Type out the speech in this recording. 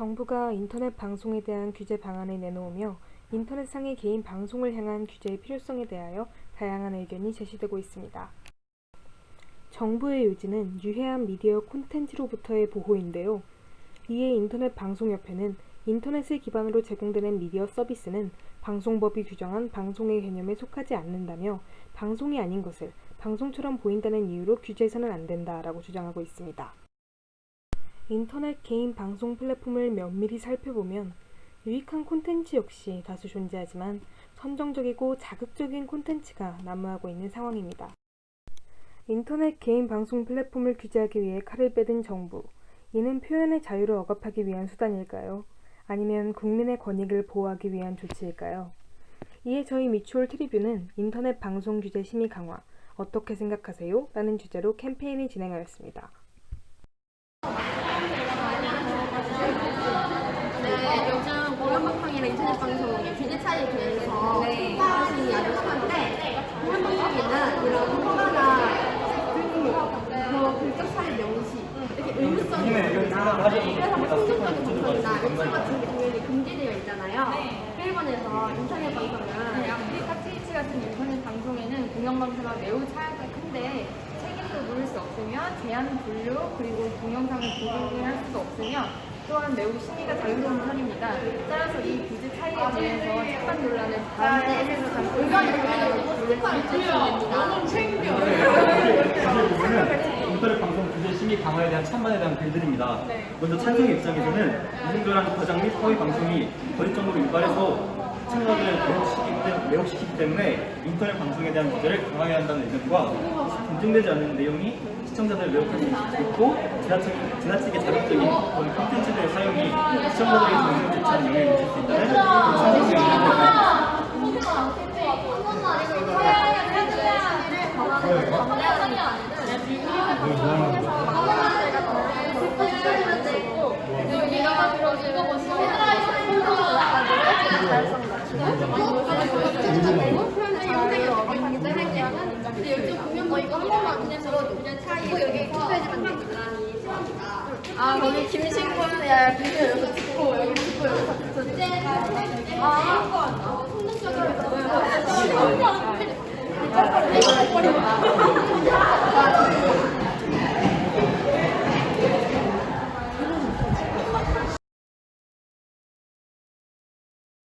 정부가 인터넷 방송에 대한 규제 방안을 내놓으며 인터넷상의 개인 방송을 향한 규제의 필요성에 대하여 다양한 의견이 제시되고 있습니다. 정부의 요지는 유해한 미디어 콘텐츠로부터의 보호인데요. 이에 인터넷 방송협회는 인터넷을 기반으로 제공되는 미디어 서비스는 방송법이 규정한 방송의 개념에 속하지 않는다며 방송이 아닌 것을 방송처럼 보인다는 이유로 규제해서는 안 된다라고 주장하고 있습니다. 인터넷 개인 방송 플랫폼을 면밀히 살펴보면 유익한 콘텐츠 역시 다수 존재하지만 선정적이고 자극적인 콘텐츠가 난무하고 있는 상황입니다. 인터넷 개인 방송 플랫폼을 규제하기 위해 칼을 빼든 정부. 이는 표현의 자유를 억압하기 위한 수단일까요? 아니면 국민의 권익을 보호하기 위한 조치일까요? 이에 저희 미추홀 트리뷰는 인터넷 방송 규제 심의 강화 어떻게 생각하세요? 라는 주제로 캠페인을 진행하였습니다. 네, 요즘 공영방송이랑 인터넷 방송의 규제 차이에 대해서 생각하시는 아주 심한데 공영방송에는 이런 허가나 뭐 불적 사례 명시 이렇게 의무성이 있습니다. 그래서 뭐 성적적인 방송이나 외출 같은 게 당연히 금지되어 있잖아요. 일본에서 인터넷 방송은 카트리치 같은 인터넷 방송에는 공영방송과 매우 차이가 큰데 책임도 물을 수 없으며 제한 분류 그리고 동영상을 공개할 수도 없으며 또한 매우 심의가 자유로운 편입니다. 따라서 이 규제 차이에 대해서 찬반 논란을 다음 주에서 담고 보면은 인터넷 방송 규제 심의 강화에 대한 찬반에 대한 글들입니다. 먼저 찬성의 입장에서는 이중교란 과장 및 허위 방송이 거짓정보를 유발해서 시청자들을 매혹시키기, 때문에 인터넷 방송에 대한 규제를 강화해야 한다는 의견과 검증되지 않은 내용이 시청자들을 매혹할 수 있고 지나치, 지나치게 자극적인 그런 콘텐츠들의 사용이 시청자들의 좋지 않은 영향을 미칠 수 있다는 들어도 그냥 차이 여기 컴퓨터에만 논란이 심합니다. 아 거기 김신권 야 비디오 여기서 찍고 여기 찍고 여기서 듣고 아 성능적인 거